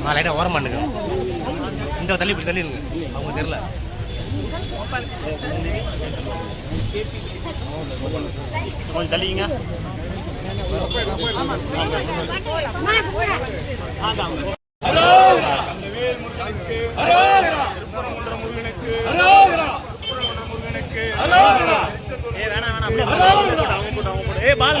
ஆ லைட்டாக ஓரம் பண்ணுங்க. இந்த தள்ளி இப்படி தள்ளிடுங்க அவங்க தெரில கொஞ்சம் தள்ளிங்க ஏய் பால்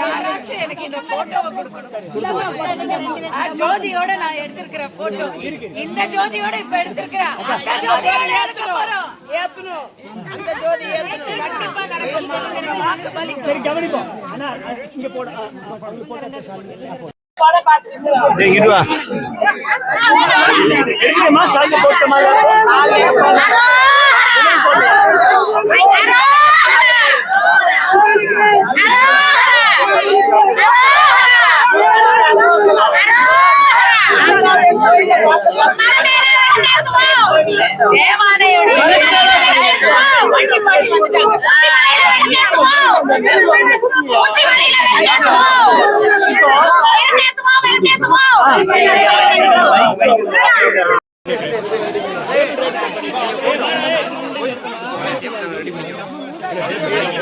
யாராச்சும் எனக்கு இந்த போட்டோவை கொடுக்கணும் ஆ, ஜோதியோட நான் எடுத்திருக்கிற போட்டோ. இந்த ஜோதியோட இப்ப எடுத்திருக்கிறேன் அந்த ஜோதியோட எடுக்க போறோம். ஏத்தணும் அந்த ஜோதி ஏத்தணும் கண்டிப்பா நடக்கும். வாக்கு பலிக்கும். தேவானையுடைய வண்டி பாடி. வந்துட்டாங்க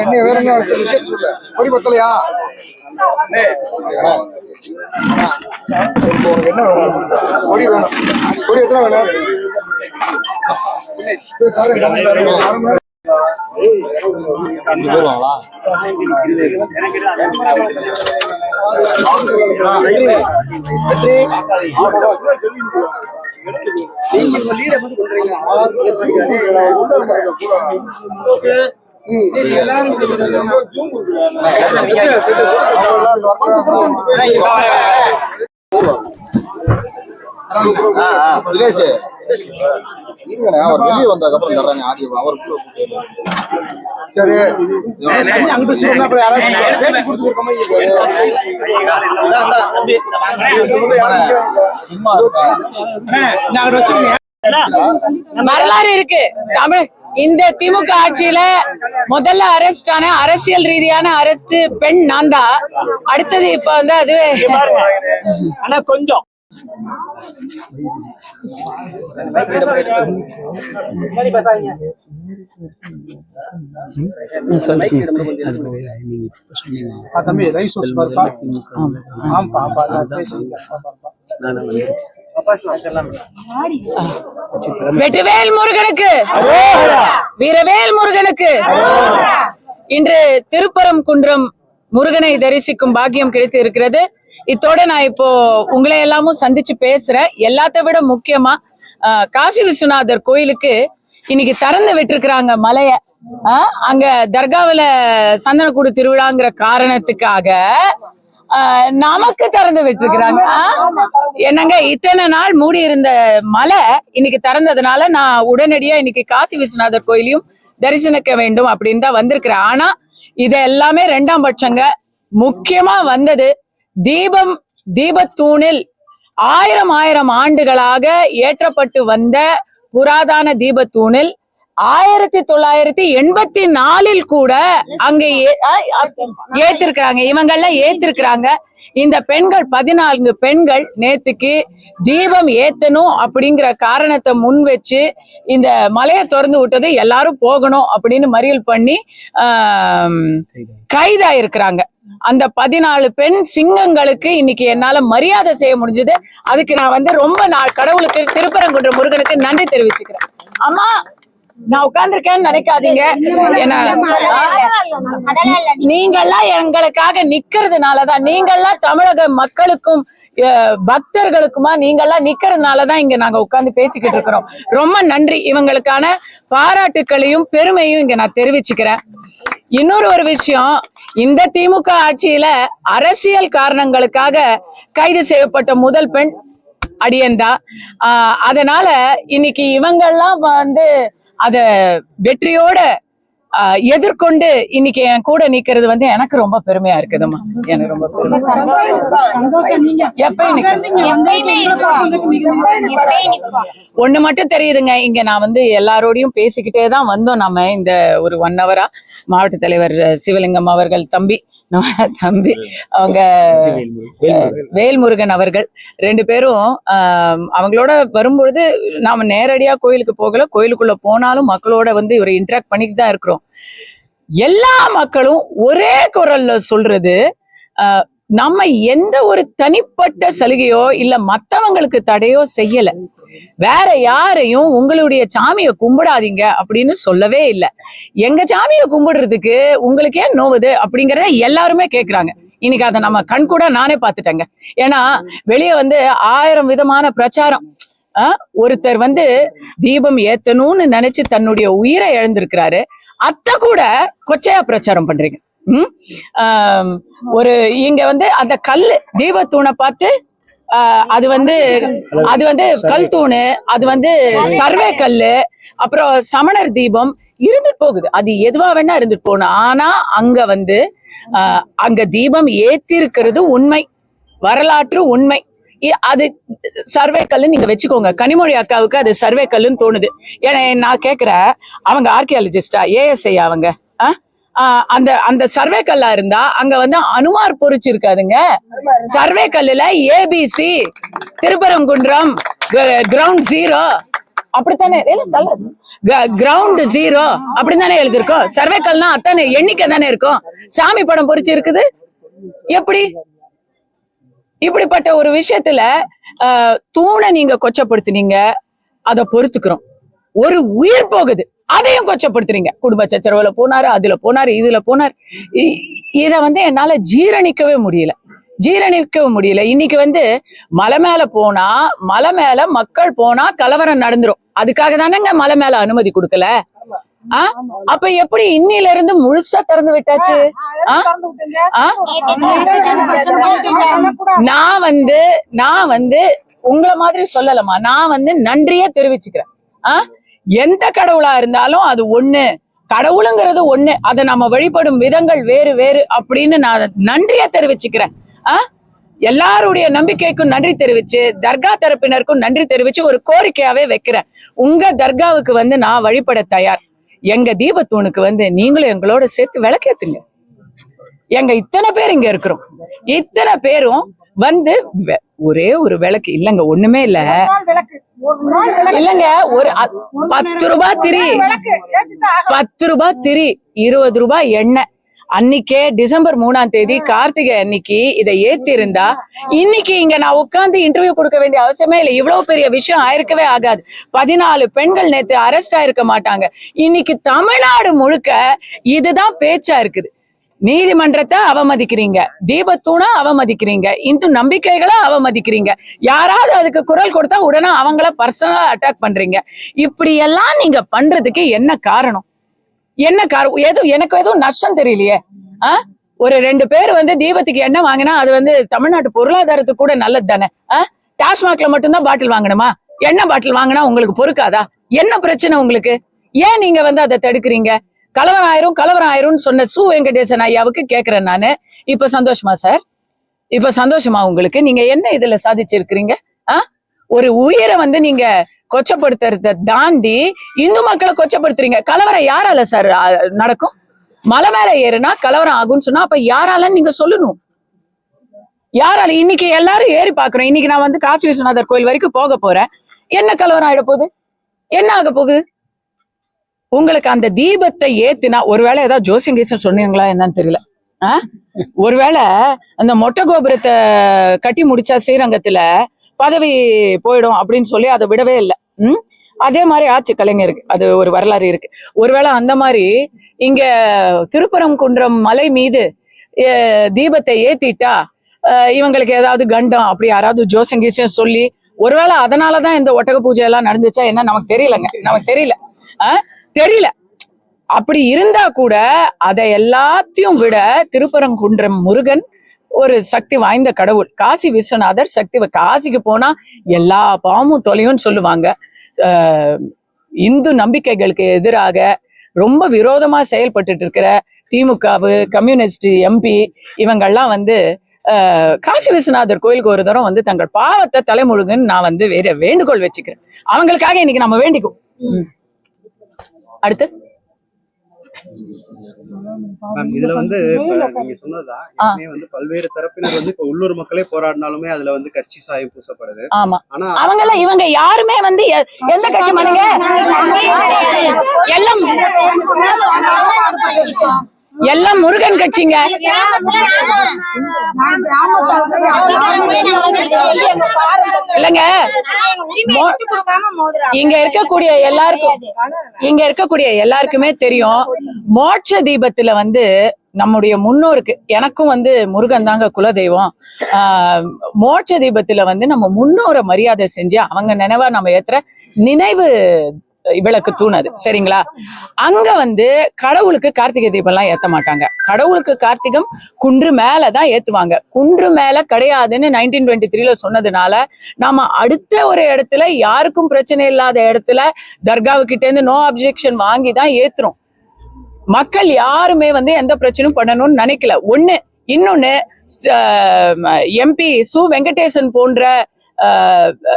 என்ன வேற என்ன விஷயம்? சொல்லு. பத்தலையா? என்ன வேணும்? கொடி வேணும். எத்தனை வேணும்? தினேஷ் இருங்கண்ணே அவர் வெளியே வந்ததுக்கு அப்புறம் தர்றாங்க ஆடியோ அவர் சரி அங்கிட்டு சொன்னா அப்புறம் யாராச்சும் பேட்டி வரலாறு இருக்கு. தமிழ் இந்த திமுக ஆட்சியில முதல்ல அரெஸ்ட் ஆன அரசியல் ரீதியான அரெஸ்ட் பெண் நான் தான். அடுத்தது இப்ப வந்து அதுவே ஆனா கொஞ்சம். வெற்றிவேல் முருகனுக்கு. வீரவேல் முருகனுக்கு. இன்று திருப்பரம் குன்றம் முருகனை தரிசிக்கும் பாக்கியம் கிடைத்து இருக்கிறது. இத்தோட நான் இப்போ உங்களை எல்லாமும் சந்திச்சு பேசுறேன். எல்லாத்த விட முக்கியமா ஆஹ், காசி விஸ்வநாதர் கோயிலுக்கு இன்னைக்கு திறந்து விட்டுருக்குறாங்க மலைய. ஆ, அங்க தர்காவுல சந்தனக்கூடு திருவிழாங்கிற காரணத்துக்காக நமக்கு திறந்து விட்டுருக்குறாங்க. என்னங்க இத்தனை நாள் மூடி இருந்த மலை இன்னைக்கு திறந்ததுனால நான் உடனடியா இன்னைக்கு காசி விஸ்வநாதர் கோயிலையும் தரிசனிக்க வேண்டும் அப்படின்னு தான் வந்திருக்கிறேன். ஆனா இது எல்லாமே ரெண்டாம் பட்சங்க. முக்கியமா வந்தது தீபம் தீபத்தூணில் ஆயிரம் ஆயிரம் ஆண்டுகளாக ஏற்றப்பட்டு வந்த புராதான தீபத்தூணில் ஆயிரத்தி தொள்ளாயிரத்தி எண்பத்தி நாலில் கூட அங்க ஏத்திருக்கிறாங்க. இவங்கெல்லாம் ஏத்திருக்கிறாங்க. இந்த பெண்கள் பதினான்கு பெண்கள் நேத்துக்கு தீபம் ஏத்தணும் அப்படிங்கிற காரணத்தை முன் வச்சு இந்த மலையை திறந்து விட்டது எல்லாரும் போகணும் அப்படின்னு மறியல் பண்ணி ஆம், கைதாயிருக்கிறாங்க. அந்த பதினாலு பெண் சிங்கங்களுக்கு இன்னைக்கு என்னால மரியாதை செய்ய முடிஞ்சது. அதுக்கு நான் வந்து ரொம்ப நாள் கடவுளுக்கு திருப்பரங்குன்ற முருகனுக்கு நன்றி தெரிவிச்சுக்கிறேன். அம்மா நான் உட்கார்ந்துருக்கேன்னு நினைக்காதீங்க. என்ன நீங்கெல்லாம் எங்களுக்காக நிக்கிறதுனாலதான் நீங்கெல்லாம் தமிழக மக்களுக்கும் அஹ், பக்தர்களுக்குமா நீங்கெல்லாம் நிக்கிறதுனாலதான் இங்க நாங்க உட்கார்ந்து பேசிக்கிட்டு இருக்கிறோம். ரொம்ப நன்றி இவங்களுக்கான பாராட்டுக்களையும் பெருமையும் இங்க நான் தெரிவிச்சுக்கிறேன். இன்னொரு ஒரு விஷயம் இந்த திமுக ஆட்சியில அரசியல் காரணங்களுக்காக கைது செய்யப்பட்ட முதல் பெண் அடியந்தா. ஆஹ் அதனால இன்னைக்கு இவங்கெல்லாம் வந்து அத வெற்றியோட எதிர்கொண்டு இன்னைக்கு என் கூட நிக்கிறது வந்து எனக்கு ரொம்ப பெருமையா இருக்குதும்மா. எனக்கு ரொம்ப பெருமை. ஒண்ணு மட்டும் தெரியுதுங்க. இங்க நான் வந்து எல்லாரோடையும் பேசிக்கிட்டே தான் வந்தோம். நம்ம இந்த ஒரு ஒன் ஹவரா மாவட்ட தலைவர் சிவலிங்கம் அவர்கள் தம்பி நம்ம தம்பி அவங்க வேல்முருகன் அவர்கள். ரெண்டு பேரும் அவங்களோட வரும்பொழுது நாம நேரடியா கோயிலுக்கு போகல. கோயிலுக்குள்ள போனாலும் மக்களோட வந்து ஒரு இன்டராக்ட் பண்ணிட்டு தான் இருக்கிறோம். எல்லா மக்களும் ஒரே குரல்ல சொல்றது நம்ம எந்த ஒரு தனிப்பட்ட சலுகையோ இல்ல மத்தவங்களுக்கு தடையோ செய்யல. வேற யாரையும் உங்களுடைய சாமியை கும்பிடாதீங்க அப்படின்னு சொல்லவே இல்லை. எங்க சாமியை கும்பிடுறதுக்கு உங்களுக்கு ஏன் நோவுது அப்படிங்கறத எல்லாருமே கேட்கறாங்க இன்னைக்கு அதை நம்ம கண் கூட நானே பார்த்துட்டேங்க. ஏன்னா வெளியே வந்து ஆயிரம் விதமான பிரச்சாரம். ஒருத்தர் வந்து தீபம் ஏத்தணும்னு நினைச்சு தன்னுடைய உயிரை இழந்திருக்கிறாரு. அத்தை கூட கொச்சையா பிரச்சாரம் பண்றீங்க. ஒரு இங்க வந்து அந்த கல்லு தீபத்தூணை பார்த்து அது வந்து அது வந்து கல் தூணு அது வந்து சர்வே கல்லு அப்புறம் சமணர் தீபம் இருந்துட்டு போகுது. அது எதுவா வேணா இருந்துட்டு போகணும். ஆனா அங்க வந்து ஆஹ், அங்க தீபம் ஏத்திருக்கிறது உண்மை. வரலாற்று உண்மை. அது சர்வே கல்லு நீங்க வச்சுக்கோங்க. கனிமொழி அக்காவுக்கு அது சர்வே கல்லுன்னு தோணுது. ஏன்னா நான் கேக்குறேன் அவங்க ஆர்கியாலஜிஸ்டா ஏஎஸ்ஐ அவங்க. ஆஹ், அந்த அந்த சர்வே கல்லா இருந்தா அங்க வந்து அனுமார் பொறிச்சு இருக்காதுங்க சர்வே கல்லுல ஏபிசி திருப்பரங்குன்றம் கிரவுண்ட் ஜீரோ அப்படித்தானே? கிரவுண்ட் ஜீரோ அப்படித்தானே எழுதிருக்கோம் சர்வேக்கல்னா அத்தானே எண்ணிக்கை தானே இருக்கும்? சாமி படம் பொறிச்சு இருக்குது எப்படி? இப்படிப்பட்ட ஒரு விஷயத்துல ஆஹ், தூணை நீங்க கொச்சப்படுத்தினீங்க. அதை பொறுத்துக்கிறோம். ஒரு உயிர் போகுது. அதையும் கொச்சப்படுத்துறீங்க. குடும்ப சச்சரவுல போனாரு அதுல போனாரு இதுல போனாரு. இத வந்து என்னால ஜீரணிக்கவே முடியல. ஜீரணிக்கவே முடியல. இன்னைக்கு வந்து மலை மேல போனா மலை மேல மக்கள் போனா கலவரம் நடந்துரும். அதுக்காக தானேங்க மலை மேல அனுமதி கொடுக்கல? ஆ? அப்ப எப்படி இன்னில இருந்து முழுசா திறந்து விட்டாச்சு? நான் வந்து நான் வந்து உங்களை மாதிரி சொல்லலமா நான் வந்து நன்றியே தெரிவிச்சுக்கிறேன். ஆ? எந்த கடவுளா இருந்தாலும் அது ஒண்ணு. கடவுளுங்கிறது ஒண்ணு. அதை நம்ம வழிபடும் விதங்கள் வேறு வேறு அப்படின்னு நான் நன்றியை தெரிவிச்சுக்கிறேன். ஆ? எல்லாருடைய நம்பிக்கைக்கும் நன்றி தெரிவிச்சு தர்கா தரப்பினருக்கும் நன்றி தெரிவிச்சு ஒரு கோரிக்கையாவே வைக்கிறேன். உங்க தர்காவுக்கு வந்து நான் வழிபட தயார். எங்க தீபத்தூனுக்கு வந்து நீங்களும் எங்களோட சேர்த்து விளக்கேத்துங்க. எங்க இத்தனை பேர் இங்க இருக்கிறோம். இத்தனை பேரும் வந்து ஒரே ஒரு விளக்கு. இல்லங்க ஒண்ணுமே இல்ல. இல்லங்க ஒரு பத்து ரூபாய் திரி. பத்து ரூபாய் திரி இருபது ரூபாய் எண்ணெய். அன்னைக்கே டிசம்பர் மூணாம் தேதி கார்த்திகை அன்னைக்கு இதை ஏத்தி இருந்தா இன்னைக்கு இங்க நான் உட்கார்ந்து இன்டர்வியூ கொடுக்க வேண்டிய அவசியமே இல்லை. இவ்வளவு பெரிய விஷயம் ஆயிருக்கவே ஆகாது. பதினாலு பெண்கள் நேத்து அரெஸ்ட் ஆயிருக்க மாட்டாங்க. இன்னைக்கு தமிழ்நாடு முழுக்க இதுதான் பேச்சா இருக்குது. நீதிமன்றத்தை அவமதிக்கிறீங்க. தீபத்தூணா அவமதிக்கிறீங்க. இந்து நம்பிக்கைகளை அவமதிக்கிறீங்க. யாராவது அதுக்கு குரல் கொடுத்தா உடனே அவங்கள பர்சனலா அட்டாக் பண்றீங்க. இப்படி எல்லாம் நீங்க பண்றதுக்கு என்ன காரணம்? என்ன காரணம் எதுவும் எனக்கு எதுவும் நஷ்டம் தெரியலையே? ஆ? ஒரு ரெண்டு பேர் வந்து தீபத்துக்கு எண்ணெய் வாங்கினா அது வந்து தமிழ்நாட்டு பொருளாதாரத்துக்கு கூட நல்லது தானே ஆ? டாஸ்மாக்ல மட்டும்தான் பாட்டில் வாங்கணுமா? எண்ணெய் பாட்டில் வாங்கினா உங்களுக்கு பொறுக்காதா? என்ன பிரச்சனை உங்களுக்கு? ஏன் நீங்க வந்து அதை தடுக்கிறீங்க? கலவரம் ஆயிரும் கலவரம் ஆயிரும்னு சொன்ன சு வெங்கடேசன் ஐயாவுக்கு கேக்குறேன் நானு. இப்ப சந்தோஷமா சார் இப்ப சந்தோஷமா உங்களுக்கு? நீங்க என்ன இதுல சாதிச்சிருக்கிறீங்க? ஆ? ஒரு உயிரை வந்து நீங்க கொச்சப்படுத்துறத தாண்டி இந்து மக்களை கொச்சப்படுத்துறீங்க. கலவரம் யாரால சார் நடக்கும்? மலை மேல ஏறுனா கலவரம் ஆகும்னு சொன்னா அப்ப யாராலன்னு நீங்க சொல்லணும். யாரால? இன்னைக்கு எல்லாரும் ஏறி பாக்குறோம். இன்னைக்கு நான் வந்து காசி விஸ்வநாதர் கோயில் வரைக்கும் போக போறேன். என்ன கலவரம் ஆயிட போகுது? என்ன ஆக போகுது? உங்களுக்கு அந்த தீபத்தை ஏத்தினா ஒருவேளை ஏதாவது ஜோசியம் கீசம் சொன்னீங்களா என்னன்னு தெரியல. ஒருவேளை அந்த மொட்டை கோபுரத்தை கட்டி முடிச்சா ஸ்ரீரங்கத்துல பதவி போயிடும் அப்படின்னு சொல்லி அதை விடவே இல்லை. ம்? அதே மாதிரி ஆட்சி கலைஞருக்கு. அது ஒரு வரலாறு இருக்கு. ஒருவேளை அந்த மாதிரி இங்க திருப்பரங்குன்றம் மலை மீது அஹ், தீபத்தை ஏத்திட்டா இவங்களுக்கு ஏதாவது கண்டம் அப்படி யாராவது ஜோசியம் கீசியம் சொல்லி ஒருவேளை அதனாலதான் இந்த ஒட்டக பூஜை எல்லாம் நடந்துச்சா என்ன நமக்கு தெரியலங்க. நமக்கு தெரியல. ஆஹ் தெரியல. அப்படி இருந்தா கூட அதை எல்லாத்தையும் விட திருப்பரங்குன்றம் முருகன் ஒரு சக்தி வாய்ந்த கடவுள். காசி விஸ்வநாதர் சக்தி காசிக்கு போனா எல்லா பாவமும் தொலையும்னு சொல்லுவாங்க. ஆஹ் இந்து நம்பிக்கைகளுக்கு எதிராக ரொம்ப விரோதமா செயல்பட்டுட்டு இருக்கிற திமுகவு கம்யூனிஸ்ட் எம்பி இவங்கெல்லாம் வந்து ஆஹ் காசி விஸ்வநாதர் கோயிலுக்கு ஒரு தரம் வந்து தங்கள் பாவத்தை தலைமுழுகுன்னு நான் வந்து வேற வேண்டுகோள் வச்சுக்கிறேன். அவங்களுக்காக இன்னைக்கு நம்ம வேண்டிக்கும் அடுத்து? இதுல வந்து நீங்க சொன்னதுதான் வந்து பல்வேறு தரப்பினர் வந்து இப்ப உள்ளூர் மக்களே போராடினாலுமே அதுல வந்து கட்சி சாயம் பூசப்படுது. ஆமா. ஆனா அவங்க எல்லாம் இவங்க யாருமே வந்து எந்த கட்சி மனுங்க எல்லாம் எல்லாம் முருகன் கட்சிங்க. இல்லங்க. இங்க இருக்கக்கூடிய எல்லாருக்கும் இங்க இருக்கக்கூடிய எல்லாருக்குமே தெரியும். மோட்ச தீபத்துல வந்து நம்முடைய முன்னோருக்கு எனக்கும் வந்து முருகன் தாங்க குலதெய்வம். ஆஹ் மோட்ச தீபத்துல வந்து நம்ம முன்னோரை மரியாதை செஞ்சு அவங்க நினைவா நம்ம ஏத்துற நினைவு விளக்கு தூணது சரிங்களா? அங்க வந்து கடவுளுக்கு கார்த்திகை தீபம்லாம் ஏத்த மாட்டாங்க. கடவுளுக்கு கார்த்திகம் குன்று மேலதான் ஏத்துவாங்க. குன்று மேல கிடையாதுன்னு நைன்டீன் டுவெண்ட்டி த்ரீல சொன்னதுனால நாம அடுத்த ஒரு இடத்துல யாருக்கும் பிரச்சனை இல்லாத இடத்துல தர்காவுக்கிட்ட இருந்து நோ அப்ஜெக்ஷன் வாங்கி தான் ஏத்துறோம். மக்கள் யாருமே வந்து எந்த பிரச்சனையும் பண்ணணும்னு நினைக்கல. ஒண்ணு இன்னொன்னு எம்பி சு வெங்கடேசன் போன்ற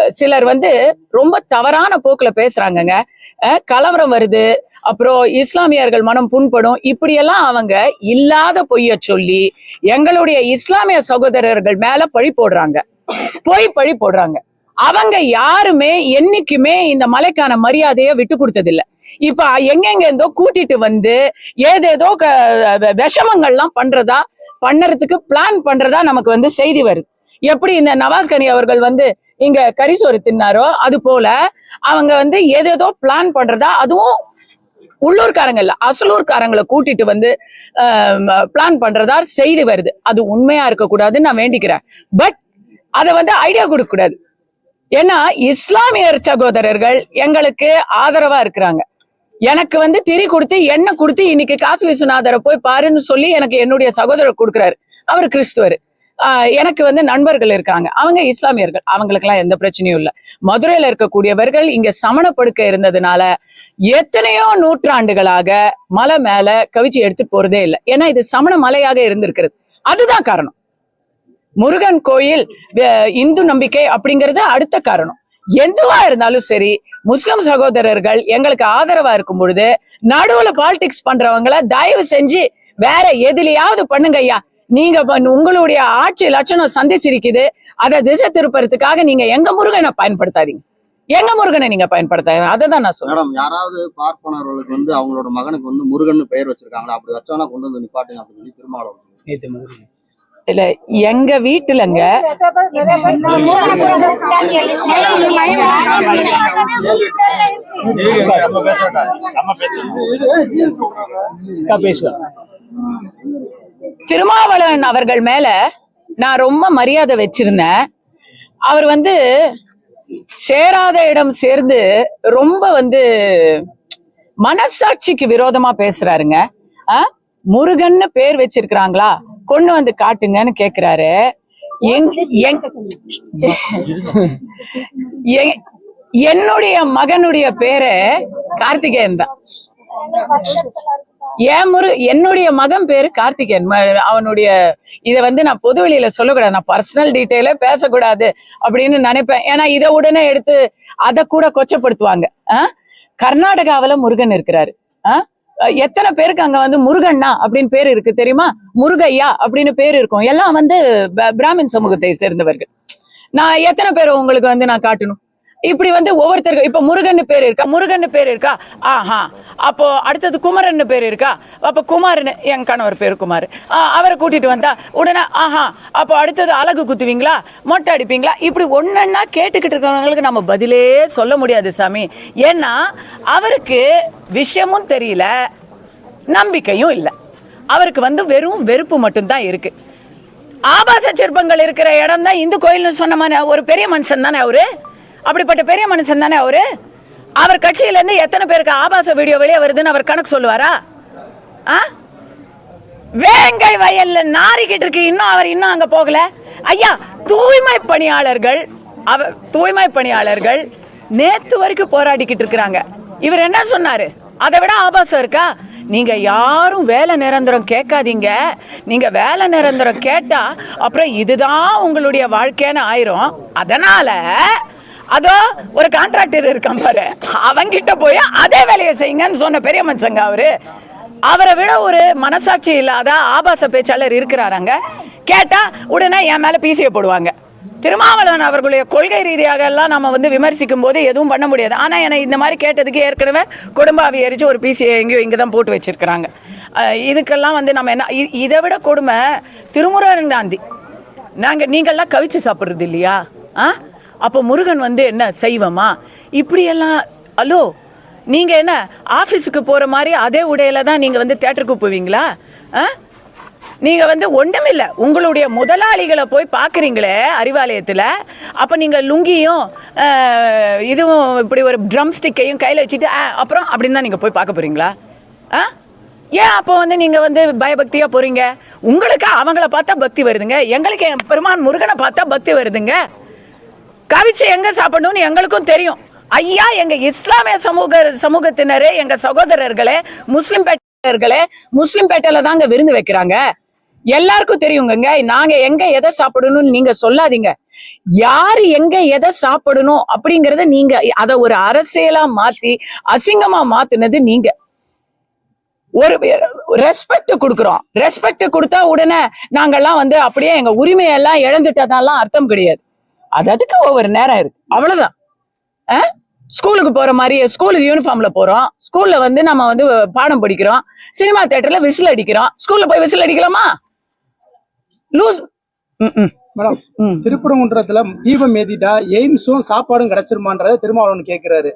சிலர் வந்து ரொம்ப தவறான போக்குல பேசுறாங்கங்க. அஹ், கலவரம் வருது அப்புறம் இஸ்லாமியர்கள் மனம் புண்படும் இப்படியெல்லாம் அவங்க இல்லாத பொய்ய சொல்லி எங்களுடைய இஸ்லாமிய சகோதரர்கள் மேல பழி போடுறாங்க. பொய் பழி போடுறாங்க. அவங்க யாருமே என்னைக்குமே இந்த மலைக்கான மரியாதையை விட்டு கொடுத்ததில்ல. இப்ப எங்கெங்க இருந்தோ கூட்டிட்டு வந்து ஏதேதோ க- வெ- விஷமங்கள்லாம் பண்றதா பண்ணறதுக்கு பிளான் பண்றதா நமக்கு வந்து செய்தி வருது. எப்படி இந்த நவாஸ் கனி அவர்கள் வந்து இங்க கரிசோறு தின்னாரோ அது போல அவங்க வந்து ஏதேதோ பிளான் பண்றதா அதுவும் உள்ளூர்காரங்க இல்ல அசலூர்காரங்களை கூட்டிட்டு வந்து பிளான் பண்றதா செய்தி வருது. அது உண்மையா இருக்கக்கூடாதுன்னு நான் வேண்டிக்கிறேன். பட் அதை வந்து ஐடியா கொடுக்க கூடாது. ஏன்னா இஸ்லாமியர் சகோதரர்கள் எங்களுக்கு ஆதரவா இருக்கிறாங்க. எனக்கு வந்து திரி கொடுத்து எண்ணெய் கொடுத்து இன்னைக்கு காசு விஸ்வநாதரை போய் பாருன்னு சொல்லி எனக்கு என்னுடைய சகோதரர் கொடுக்குறாரு. அவர் கிறிஸ்துவர். எனக்கு வந்து நண்பர்கள் இருக்காங்க. அவங்க இஸ்லாமியர்கள். அவங்களுக்கெல்லாம் எந்த பிரச்சனையும் இல்லை. மதுரையில இருக்கக்கூடியவர்கள் இங்க சமணப்படுக்க இருந்ததுனால எத்தனையோ நூற்றாண்டுகளாக மலை மேல கவிச்சி எடுத்துட்டு போறதே இல்லை. ஏன்னா இது சமண மலையாக இருந்திருக்கிறது. அதுதான் காரணம். முருகன் கோயில் இந்து நம்பிக்கை அப்படிங்கிறது அடுத்த காரணம். எதுவா இருந்தாலும் சரி முஸ்லிம் சகோதரர்கள் எங்களுக்கு ஆதரவா இருக்கும் பொழுது நடுவுல பாலிடிக்ஸ் பண்றவங்கள தயவு செஞ்சு வேற எதுலயாவது பண்ணுங்க ஐயா. நீங்க உங்களுடைய ஆட்சி லட்சணம் சந்திச்சிருக்குது அதை திசை திருப்பறதுக்காக நீங்க எங்க முருகனை பயன்படுத்தாதீங்க. எங்க முருகனை நீங்க பயன்படுத்தாதீங்க. அதை தான் நான் சொல்றேன். மேடம் யாராவது பார்ப்பனர்களுக்கு வந்து அவங்களோட மகனுக்கு வந்து முருகன் பெயர் வச்சிருக்காங்களா? அப்படி வச்சவனா கொண்டு வந்து நிப்பாட்டுங்க அப்படின்னு சொல்லி திருமாவளவன் இல்ல எங்க வீட்டுலங்க திருமாவளவன் அவர்கள் மேல நான் ரொம்ப மரியாதை வச்சிருந்தேன். அவர் வந்து சேராத இடம் சேர்ந்து ரொம்ப வந்து மனசாட்சிக்கு விரோதமா பேசுறாருங்க. முருகன்னு பேர் வச்சிருக்கிறாங்களா? கொண்டு வந்து காட்டுங்கன்னு கேக்குறாரு. எங் எங்- எ- என்னுடைய மகனுடைய பேரு கார்த்திகேயன் தான். என் முரு என்னுடைய மகன் பேரு கார்த்திகேயன். அவனுடைய இத வந்து நான் பொது வெளியில சொல்லக்கூடாது. நான் பர்சனல் டீட்டெயில பேசக்கூடாது அப்படின்னு நினைப்பேன். ஏன்னா இதை உடனே எடுத்து அதை கூட கொச்சப்படுத்துவாங்க. ஆ? கர்நாடகாவுல முருகன் இருக்கிறாரு. எத்தனை பேருக்கு அங்க வந்து முருகண்ணா அப்படின்னு பேர் இருக்கு தெரியுமா? முருகையா அப்படின்னு பேர் இருக்கும். எல்லாம் வந்து ப- பிராமின் சமூகத்தை சேர்ந்தவர்கள். நான் எத்தனை பேர் உங்களுக்கு வந்து நான் காட்டணும்? இப்படி வந்து ஒவ்வொருத்தருக்கும் இப்ப முருகன் பேர் இருக்கா? முருகன் பேர் இருக்கா? ஆஹா. அப்போ அடுத்தது குமரன் பேர் இருக்கா? அப்ப குமாரன் என் கணவர் பேர் குமார். ஆ, அவரை கூட்டிட்டு வந்தா உடனே ஆஹா அப்போ அடுத்தது அழகு குத்துவீங்களா? மொட்டை அடிப்பீங்களா? இப்படி ஒன்னொன்னா கேட்டுக்கிட்டு இருக்கிறவங்களுக்கு நம்ம பதிலே சொல்ல முடியாது சாமி. ஏன்னா அவருக்கு விஷயமும் தெரியல நம்பிக்கையும் இல்லை. அவருக்கு வந்து வெறும் வெறுப்பு மட்டும்தான் இருக்கு. ஆபாச சிற்பங்கள் இருக்கிற இடம் தான் இந்து கோயில்னு சொன்ன மாதிரி ஒரு பெரிய மனுஷன் தானே அவரு? அப்படிப்பட்ட பெரிய மனுஷன் தானே அவரு? அவர் கட்சியிலேருந்து எத்தனை பேருக்கு ஆபாச வீடியோ வெளியே வருதுன்னு அவர் கணக்கு சொல்லுவாரா? ஆ? வேங்கை வயல்ல நாரிக்கிட்டு இருக்கு. இன்னும் அவர் இன்னும் அங்க போகல. ஐயா தூய்மை பணியாளர்கள் அவ தூய்மை பணியாளர்கள் நேத்து வரைக்கும் போராடிக்கிட்டு இருக்கிறாங்க. இவர் என்ன சொன்னாரு? அதை விட ஆபாசம் இருக்கா? நீங்க யாரும் வேலை நிரந்தரம் கேட்காதீங்க. நீங்க வேலை நிரந்தரம் கேட்டா அப்புறம் இதுதான் உங்களுடைய வாழ்க்கைன்னு ஆயிரும். அதனால அதோ ஒரு கான்ட்ராக்டர் இருக்கான் பாரு. அவங்கிட்ட போய் அதே வேலையை செய்யுங்கன்னு சொன்ன பெரிய மனுஷங்க அவரு. அவரை விட ஒரு மனசாட்சி இல்லாத ஆபாச பேச்சாளர் இருக்கிறாராங்க கேட்டா உடனே என் மேல பிசிய போடுவாங்க. திருமாவளவன் அவர்களுடைய கொள்கை ரீதியாக எல்லாம் நம்ம வந்து விமர்சிக்கும் போது எதுவும் பண்ண முடியாது. ஆனா என்னை இந்த மாதிரி கேட்டதுக்கு ஏற்கனவே குடும்பாவி எரிச்சு ஒரு பிசியை எங்கேயோ இங்கே தான் போட்டு வச்சிருக்கிறாங்க. இதுக்கெல்லாம் வந்து நம்ம என்ன இதை விட கொடுமை திருமுருகன் காந்தி. நாங்கள் நீங்கள்லாம் கவிச்சு சாப்பிட்றது இல்லையா? ஆ? அப்போ முருகன் வந்து என்ன செய்வமா? இப்படியெல்லாம் ஹலோ நீங்கள் என்ன ஆஃபீஸுக்கு போகிற மாதிரி அதே உடையில தான் நீங்கள் வந்து தேட்டருக்கு போவீங்களா? ஆ? நீங்கள் வந்து ஒன்றுமில்லை உங்களுடைய முதலாளிகளை போய் பார்க்குறீங்களே அறிவாலயத்தில் அப்போ நீங்கள் லுங்கியும் இதுவும் இப்படி ஒரு ட்ரம் ஸ்டிக்கையும் கையில் வச்சுட்டு ஆ, அப்புறம் அப்படின்னு தான் நீங்கள் போய் பார்க்க போகிறீங்களா ஆ? ஏன் அப்போ வந்து நீங்கள் வந்து பயபக்தியாக போகிறீங்க உங்களுக்கு அவங்கள பார்த்தா பக்தி வருதுங்க எங்களுக்கு என் பெருமான் முருகனை பார்த்தா பக்தி வருதுங்க. கவிச்சு எங்க சாப்பிடணும்னு எங்களுக்கும் தெரியும். ஐயா எங்க இஸ்லாமிய சமூக சமூகத்தினரே எங்க சகோதரர்களே முஸ்லிம் பேட்டர்களே முஸ்லிம் பேட்டையில தாங்க விருந்து வைக்கிறாங்க. எல்லாருக்கும் தெரியுங்கங்க நாங்க எங்க எதை சாப்பிடணும்னு நீங்க சொல்லாதீங்க. யாரு எங்க எதை சாப்பிடணும் அப்படிங்கறத நீங்க அத ஒரு அரசியலா மாத்தி அசிங்கமா மாத்துனது நீங்க. ஒரு ரெஸ்பெக்ட் கொடுக்குறோம். ரெஸ்பெக்ட் கொடுத்தா உடனே நாங்கெல்லாம் வந்து அப்படியே எங்க உரிமையெல்லாம் இழந்துட்டதெல்லாம் அர்த்தம் கிடையாது. அது அதுக்கு ஒவ்வொரு நேரம் இருக்கு. அவ்வளவுதான்? ஸ்கூலுக்கு போற மாதிரி ஸ்கூலுக்கு யூனிஃபார்ம்ல போறோம். ஸ்கூல்ல வந்து நம்ம வந்து பாடம் படிக்கிறோம். சினிமா தியேட்டர்ல விசில் அடிக்கிறோம். ஸ்கூல்ல போய் விசில் அடிக்கலாமா? Loose madam. திருப்பரங்குன்றத்துல தீபம் ஏத்திட்டா எய்ம்ஸும் சாப்பாடும் கிடைச்சிருமான்றத திருமாவளவன் கேக்குறாரு.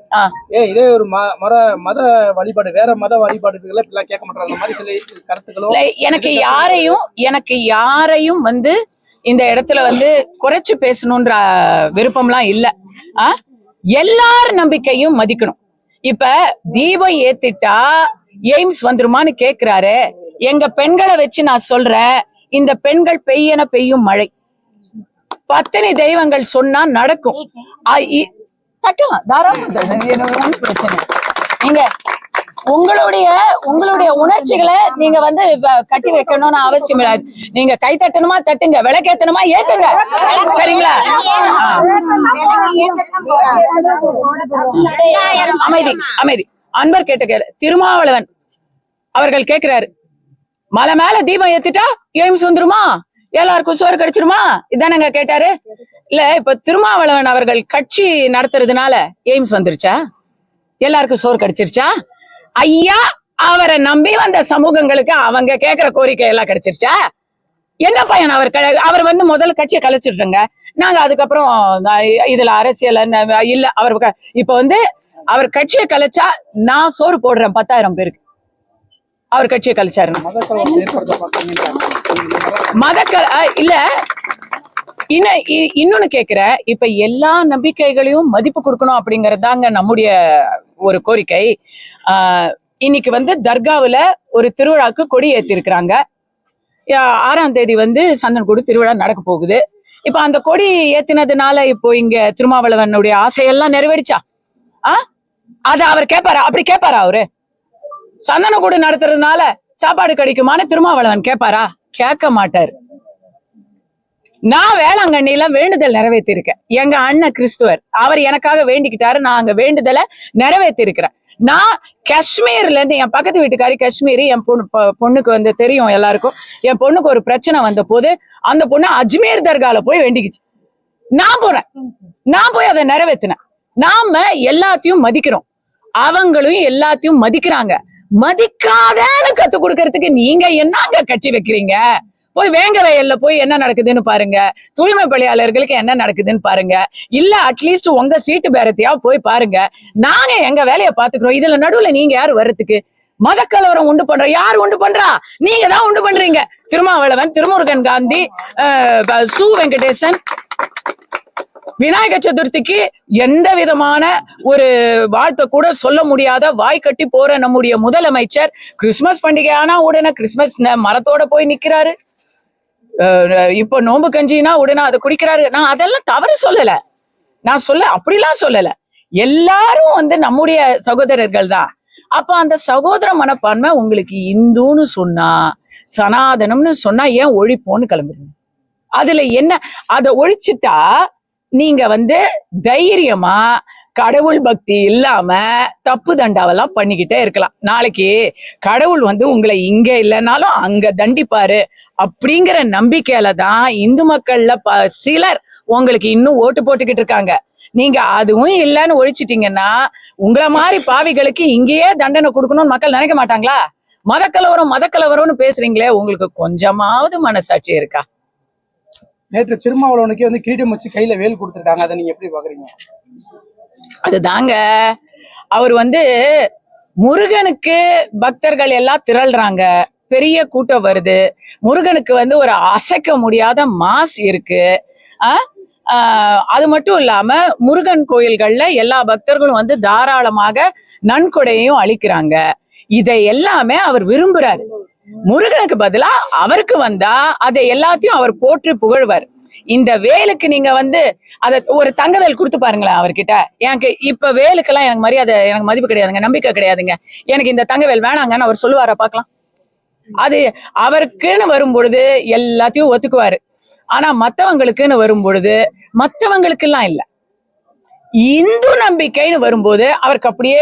ஏன் இதே ஒரு ம- மர மத வழிபாடு வேற மத வழிபாடுகளை கேட்க மாட்டாங்க. மாதிரி சில கருத்துக்களும் எனக்கு யாரையும் எனக்கு யாரையும் வந்து இந்த இடத்துல வந்து குறைச்சு பேசணுன்ற விருப்பம்லாம் இல்லை. ஆ? எல்லார் நம்பிக்கையும் மதிக்கணும். இப்ப தீபம் ஏத்திட்டா எய்ம்ஸ் வந்துருமான்னு கேக்குறாரு. எங்க பெண்களை வச்சு நான் சொல்றேன் இந்த பெண்கள் பெய்யன பெய்யும் மழை. பத்தினி தெய்வங்கள் சொன்னா நடக்கும். தட்டலாம். தாராளம் பிரச்சனை. நீங்க உங்களுடைய உங்களுடைய உணர்ச்சிகளை நீங்க வந்து கட்டி வைக்கணும்னு அவசியம் இல்லை. நீங்க கை தட்டணுமா தட்டுங்க. விளக்கேத்தணுமா ஏத்துங்க. சரிங்களா. அமைதி அமைதி. அன்பர் கேட்ட திருமாவளவன் அவர்கள் கேக்குறாரு. மலை மேல தீபம் ஏத்திட்டா எய்ம்ஸ் வந்துருமா? எல்லாருக்கும் சோறு கிடைச்சிருமா? இதானங்க கேட்டாரு. இல்ல இப்ப திருமாவளவன் அவர்கள் கட்சி நடத்துறதுனால எய்ம்ஸ் வந்துருச்சா? எல்லாருக்கும் சோறு கிடைச்சிருச்சா? ஐயா அவரை நம்பி வந்த சமூகங்களுக்கு அவங்க கேக்குற கோரிக்கை எல்லாம் கிடைச்சிருச்சா? என்ன பையன் அவர் அவர் வந்து முதல்ல கட்சியை கலைச்சிடுறங்க. நாங்க அதுக்கப்புறம் இதுல அரசியல் இல்ல அவர் இப்ப வந்து அவர் கட்சியை கலைச்சா நான் சோறு போடுறேன் பத்தாயிரம் பேருக்கு. அவர் கட்சியை கலைச்சாருன்னா மத இல்ல இன்னும் இ- இன்னொன்னு கேக்குறேன் இப்ப எல்லா நம்பிக்கைகளையும் மதிப்பு கொடுக்கணும் அப்படிங்கறதாங்க நம்முடைய ஒரு கோரிக்கை. இன்னைக்கு வந்து தர்காவில் ஒரு திருவிழாக்கு கொடி ஏத்திருக்கிறாங்க. யா- ஆறாம் தேதி வந்து சந்தன்கூடு திருவிழா நடக்க போகுது. இப்ப அந்த கொடி ஏத்தினதுனால இப்போ இங்க திருமாவளவனுடைய ஆசையெல்லாம் நிறைவேறிச்சா? ஆ? அதை அவர் கேட்பாரா அப்படி கேட்பாரா அவரு? சந்தனக்கூடு நடத்துறதுனால சாப்பாடு கிடைக்குமான்னு திருமாவளவன் கேட்பாரா கேட்க மாட்டாரு. நான் வேளாங்கண்ணில வேண்டுதல் நிறைவேற்றிருக்கேன். எங்க அண்ணன் கிறிஸ்துவர் அவர் எனக்காக வேண்டிக்கிட்டாரு நான் அங்க வேண்டுதலை நிறைவேற்றிருக்கிறேன். நான் காஷ்மீர்ல இருந்து என் பக்கத்து வீட்டுக்காரி காஷ்மீரி என் பொண்ணு பொண்ணுக்கு வந்து தெரியும் எல்லாருக்கும். என் பொண்ணுக்கு ஒரு பிரச்சனை வந்த போது அந்த பொண்ணு அஜ்மீர் தர்கால போய் வேண்டிக்கிச்சு. நான் போறேன். நான் போய் அதை நிறைவேற்றினேன். நாம எல்லாத்தையும் மதிக்கிறோம். அவங்களும் எல்லாத்தையும் மதிக்கிறாங்க. மதிக்காதன்னு கத்து கொடுக்கறதுக்கு நீங்க என்னங்க கட்சி வைக்கிறீங்க? போய் வேங்க வயல்ல போய் என்ன நடக்குதுன்னு பாருங்க. தூய்மை பணியாளர்களுக்கு என்ன நடக்குதுன்னு பாருங்க. இல்ல அட்லீஸ்ட் உங்க சீட்டு பேரத்தையா போய் பாருங்க. நாங்க எங்க வேலையை பாத்துக்கிறோம் இதுல நடுவுல நீங்க யாரு வர்றதுக்கு? மதக்கலவரம் உண்டு பண்ற. யார் உண்டு பண்றா? நீங்க தான் உண்டு பண்றீங்க. திருமாவளவன் திருமுருகன் காந்தி சு வெங்கடேசன் விநாயக சதுர்த்திக்கு எந்த விதமான ஒரு வாழ்த்தை கூட சொல்ல முடியாத வாய் கட்டி போற நம்முடைய முதலமைச்சர் கிறிஸ்துமஸ் பண்டிகை ஆனா உடனே கிறிஸ்துமஸ் மரத்தோட போய் நிக்கிறாரு. இப்போ நோம்பு கஞ்சினா உடனே அதை குடிக்கிறாரு. நான் அதெல்லாம் தவறு சொல்லல. நான் சொல்ல அப்படிலாம் சொல்லல. எல்லாரும் வந்து நம்முடைய சகோதரர்கள் தான். அப்ப அந்த சகோதர மனப்பான்மை உங்களுக்கு இந்துன்னு சொன்னா சனாதனம்னு சொன்னா ஏன் ஒழிப்போன்னு கிளம்புறீங்க? அதுல என்ன அதை ஒழிச்சிட்டா நீங்க வந்து தைரியமா கடவுள் பக்தி இல்லாம தப்பு தண்டாவெல்லாம் பண்ணிக்கிட்டே இருக்கலாம். நாளைக்கு கடவுள் வந்து உங்களை இங்க இல்லைனாலும் அங்க தண்டிப்பாரு அப்படிங்கிற நம்பிக்கையில தான் இந்து மக்கள்ல ப சிலர் உங்களுக்கு இன்னும் ஓட்டு போட்டுக்கிட்டு இருக்காங்க. நீங்க அதுவும் இல்லைன்னு ஒழிச்சிட்டீங்கன்னா உங்களை மாதிரி பாவிகளுக்கு இங்கேயே தண்டனை கொடுக்கணும்னு மக்கள் நினைக்க மாட்டாங்களா? மதக்கலவரம் மதக்கலவரம்னு பேசுறீங்களே உங்களுக்கு கொஞ்சமாவது மனசாட்சி இருக்கா? நேற்று திருமாவளவனுக்கே வந்து கிரீடம் வச்சு கையில வேல் கொடுத்துருக்காங்க. அதை நீங்க எப்படி பாக்குறீங்க? அதுதாங்க அவர் வந்து முருகனுக்கு பக்தர்கள் எல்லாம் திரள்றாங்க. பெரிய கூட்டம் வருது. முருகனுக்கு வந்து ஒரு அசைக்க முடியாத மாஸ் இருக்கு. ஆஹ் அது மட்டும் இல்லாம முருகன் கோயில்கள்ல எல்லா பக்தர்களும் வந்து தாராளமாக நன்கொடையும் அளிக்கிறாங்க. இதை எல்லாமே அவர் விரும்புறாரு. முருகனுக்கு பதிலா அவருக்கு வந்தா அதை எல்லாத்தையும் அவர் போற்று புகழ்வர். இந்த வேலுக்கு நீங்க வந்து அத ஒரு தங்க வேல் கொடுத்து பாருங்களேன் அவர்கிட்ட. எனக்கு இப்ப வேலுக்கெல்லாம் எனக்கு மரியாதை எனக்கு மதிப்பு கிடையாதுங்க நம்பிக்கை கிடையாதுங்க. எனக்கு இந்த தங்க வேல் வேணாங்கன்னு அவர் சொல்லுவார பாக்கலாம் அது அவருக்குன்னு வரும் பொழுது எல்லாத்தையும் ஒத்துக்குவாரு. ஆனா மத்தவங்களுக்குன்னு வரும் பொழுது மத்தவங்களுக்கெல்லாம் இல்ல. இந்து நம்பிக்கைன்னு வரும்போது அவருக்கு அப்படியே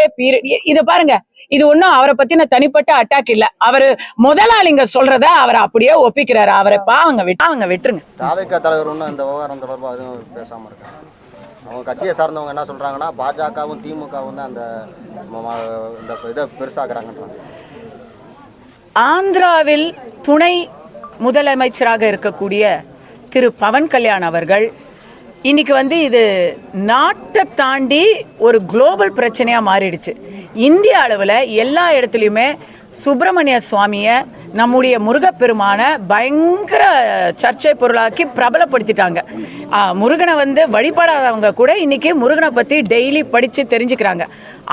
இத பாருங்க. இது ஒண்ணும் அவரை பத்தின தனிப்பட்ட அட்டாக் இல்ல. அவரு முதலாளிங்க சொல்றத அவர் அப்படியே ஒப்பிக்கிறாரு. அவரை பாவங்க விட்டு அவங்க விட்டுருங்க. தாவேக்கா தலைவர் ஒன்றும் இந்த விவகாரம் தொடர்பாக எதுவும் பேசாமல் இருக்காங்க. அவங்க கட்சியை சார்ந்தவங்க என்ன சொல்றாங்கன்னா பாஜகவும் திமுகவும் தான் அந்த இந்த இதை பெருசாக்குறாங்கன்றாங்க. ஆந்திராவில் துணை முதலமைச்சராக இருக்கக்கூடிய திரு பவன் கல்யாண் அவர்கள் இன்னைக்கு வந்து இது நாட்டை தாண்டி ஒரு குளோபல் பிரச்சனையாக மாறிடுச்சு. இந்திய அளவில் எல்லா இடத்துலையுமே சுப்பிரமணிய சுவாமியை நம்முடைய முருகப்பெருமான பயங்கர சர்ச்சை பொருளாக்கி பிரபலப்படுத்திட்டாங்க. முருகனை வந்து வழிபடாதவங்க கூட இன்னைக்கு முருகனை பற்றி டெய்லி படித்து தெரிஞ்சுக்கிறாங்க.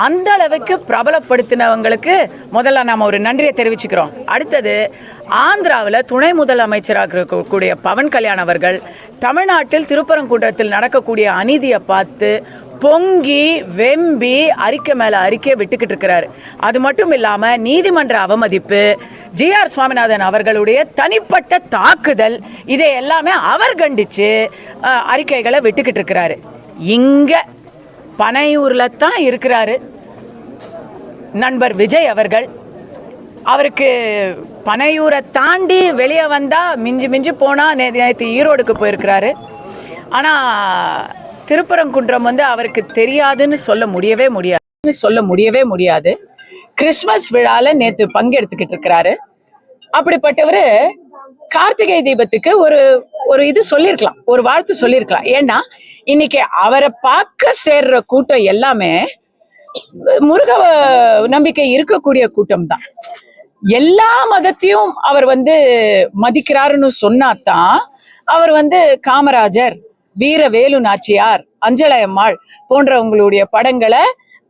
அந்த அளவுக்கு பிரபலப்படுத்தினவங்களுக்கு முதல்ல நாம் ஒரு நன்றியை தெரிவிச்சுக்கிறோம். அடுத்தது ஆந்திராவில் துணை முதலமைச்சராக இருக்கக்கூடிய பவன் கல்யாண் அவர்கள் தமிழ்நாட்டில் திருப்பரங்குன்றத்தில் நடக்கக்கூடிய அநீதியை பார்த்து பொங்கி வெம்பி அறிக்கை மேல அறிக்கையை விட்டுக்கிட்டு இருக்கிறாரு. அது மட்டும் இல்லாம நீதிமன்ற அவமதிப்பு ஜி ஆர் சுவாமிநாதன் அவர்களுடைய தனிப்பட்ட தாக்குதல் இதை எல்லாமே அவர் கண்டிச்சு அறிக்கைகளை விட்டுக்கிட்டு இருக்கிறாரு. இங்க பனையூர்ல தான் இருக்கிறாரு. நண்பர் விஜய் அவர்கள். அவருக்கு பனையூரை தாண்டி வெளியே வந்தா மிஞ்சி மிஞ்சி போனா நேற்று ஈரோடுக்கு போயிருக்கிறாரு. ஆனா திருப்பரங்குன்றம் வந்து அவருக்கு தெரியாதுன்னு சொல்ல முடியவே முடியாது. சொல்ல முடியவே முடியாது. கிறிஸ்மஸ் விழால நேத்து பங்கெடுத்துக்கிட்டு இருக்கிறாரு. அப்படிப்பட்டவரு கார்த்திகை தீபத்துக்கு ஒரு ஒரு இது சொல்லியிருக்கலாம். ஒரு வாழ்த்து சொல்லியிருக்கலாம். ஏன்னா இன்னைக்கு அவரை பார்க்க சேர்ற கூட்டம் எல்லாமே முருக நம்பிக்கை இருக்கக்கூடிய கூட்டம் தான். எல்லா மதத்தையும் அவர் வந்து மதிக்கிறாருன்னு சொன்னாதான் அவர் வந்து காமராஜர் வீர வேலு நாச்சியார் அஞ்சலையம்மாள் போன்றவங்களுடைய படங்களை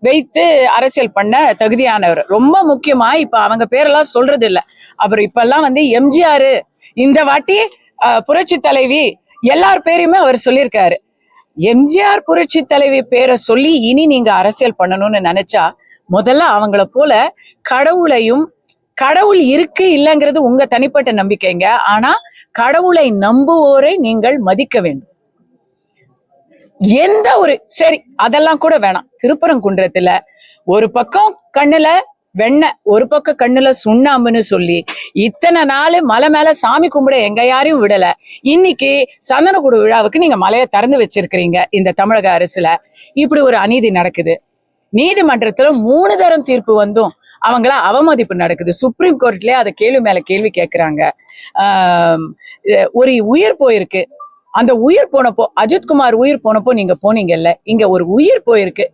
வைத்து அரசியல் பண்ண தகுதியானவர். ரொம்ப முக்கியமா இப்ப அவங்க பேரெல்லாம் சொல்றது இல்ல அவர் இப்பெல்லாம் வந்து எம்ஜிஆர். இந்த வாட்டி அஹ், புரட்சி தலைவி எல்லார் பேரையுமே அவர் சொல்லியிருக்காரு. எம்ஜிஆர் புரட்சி தலைவி பேரை சொல்லி இனி நீங்க அரசியல் பண்ணணும்னு நினைச்சா முதல்ல அவங்கள போல கடவுளையும் கடவுள் இருக்கு இல்லைங்கிறது உங்க தனிப்பட்ட நம்பிக்கைங்க. ஆனா கடவுளை நம்புவோரை நீங்கள் மதிக்க வேண்டும். எந்த ஒரு சரி அதெல்லாம் கூட வேணாம். திருப்பரங்குன்றத்துல ஒரு பக்கம் கண்ணுல வெண்ணெய் ஒரு பக்கம் கண்ணுல சுண்ணாம்புன்னு சொல்லி இத்தனை நாள் மலை மேல சாமி கும்பிட எங்க யாரையும் விடல. இன்னைக்கு சந்தனக்கூடு விழாவுக்கு நீங்க மலையை திறந்து வச்சிருக்கிறீங்க இந்த தமிழக அரசுல. இப்படி ஒரு அநீதி நடக்குது. நீதிமன்றத்துல மூணு தரம் தீர்ப்பு வந்தும் அவங்கள அவமதிப்பு நடக்குது. சுப்ரீம் கோர்ட்லயே அதை கேள்வி மேல கேள்வி கேட்கிறாங்க ஒரு உயிர் போயிருக்கு. அந்த உயிர் போனப்போ அஜித்குமார் உயிர் போனப்போ நீங்க போனீங்கல்ல இங்க ஒரு உயிர் போயிருக்கு.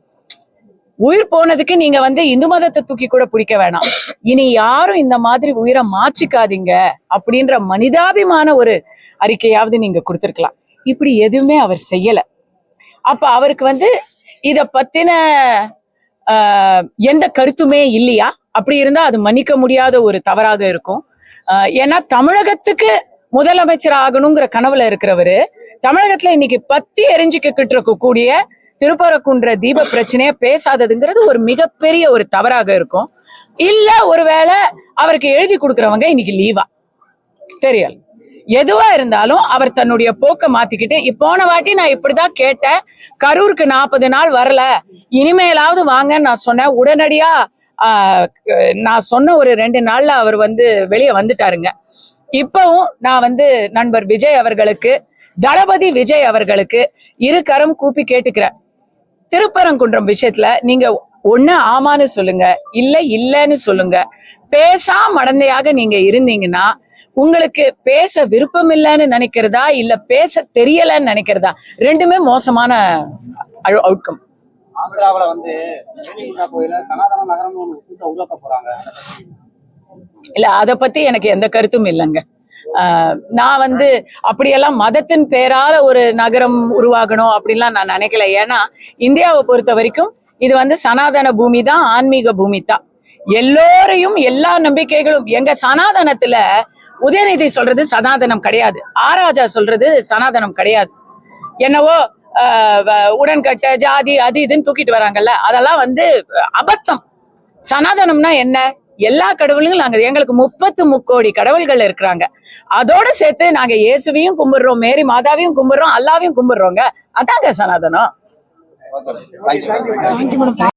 உயிர் போனதுக்கு நீங்க வந்து இந்து மதத்தை தூக்கி கூட பிடிக்க வேணாம். இனி யாரும் இந்த மாதிரி உயிரை மாச்சிக்காதீங்க அப்படின்ற மனிதாபிமான ஒரு அறிக்கையாவது நீங்க கொடுத்துருக்கலாம். இப்படி எதுவுமே அவர் செய்யல. அப்ப அவருக்கு வந்து இத பத்தின ஆஹ், எந்த கருத்துமே இல்லையா? அப்படி இருந்தா அது மன்னிக்க முடியாத ஒரு தவறாக இருக்கும். ஆஹ், ஏன்னா தமிழகத்துக்கு முதலமைச்சர் ஆகணுங்கிற கனவுல இருக்கிறவரு தமிழகத்துல இன்னைக்கு பத்தி எரிஞ்சுக்கிட்டு இருக்கக்கூடிய திருப்பரக்குன்ற தீப பிரச்சனைய பேசாததுங்கிறது ஒரு மிகப்பெரிய ஒரு தவறாக இருக்கும். இல்ல ஒருவேளை அவருக்கு எழுதி கொடுக்கறவங்க இன்னைக்கு லீவா? தெரியல எதுவா இருந்தாலும் அவர் தன்னுடைய போக்க மாத்திக்கிட்டு இப்போன போன வாட்டி நான் இப்படிதான் கேட்டேன். கரூருக்கு நாற்பது நாள் வரல. இனிமேலாவது வாங்கன்னு நான் சொன்னேன். உடனடியா ஆஹ், நான் சொன்ன ஒரு ரெண்டு நாள்ல அவர் வந்து வெளியே வந்துட்டாருங்க. இப்பவும் நான் வந்து நண்பர் விஜய் அவர்களுக்கு தளபதி விஜய் அவர்களுக்கு இரு கரம் கூப்பி கேட்டுக்கிறேன். திருப்பரங்குன்றம் விஷயத்துல நீங்க ஒண்ணு ஆமான்னு சொல்லுங்க இல்ல இல்லன்னு சொல்லுங்க. பேசா மடந்தையாக நீங்க இருந்தீங்கன்னா உங்களுக்கு பேச விருப்பம் இல்லைன்னு நினைக்கிறதா இல்ல பேச தெரியலன்னு நினைக்கிறதா? ரெண்டுமே மோசமான அவுட்கம் ஆந்திராவில் வந்து கோயில சனாதன நகரம்னு உருவாக்க போறாங்க. இல்ல அத பத்தி எனக்கு எந்த கருத்தும் இல்லைங்க. ஆஹ் நான் வந்து அப்படியெல்லாம் மதத்தின் பேரால ஒரு நகரம் உருவாகணும் அப்படின்லாம் நான் நினைக்கல. ஏன்னா இந்தியாவை பொறுத்த வரைக்கும் இது வந்து சனாதன பூமி தான் ஆன்மீக பூமி தான். எல்லோரையும் எல்லா நம்பிக்கைகளும் எங்க சனாதனத்துல உதயநிதி சொல்றது சனாதனம் கிடையாது. ஆராஜா சொல்றது சனாதனம் கிடையாது. என்னவோ ஆஹ் உடன்கட்ட ஜாதி அது இதுன்னு தூக்கிட்டு வராங்கல்ல. அதெல்லாம் வந்து அபத்தம். சனாதனம்னா என்ன? எல்லா கடவுளுங்களும் நாங்க எங்களுக்கு முப்பத்து முக்கோடி கடவுள்கள் இருக்கிறாங்க. அதோட சேர்த்து நாங்க இயேசுவையும் கும்பிடுறோம் மேரி மாதாவையும் கும்பிடுறோம் அல்லாவையும் கும்பிடுறோங்க. அதாங்க சனாதனம். தேங்க்யூ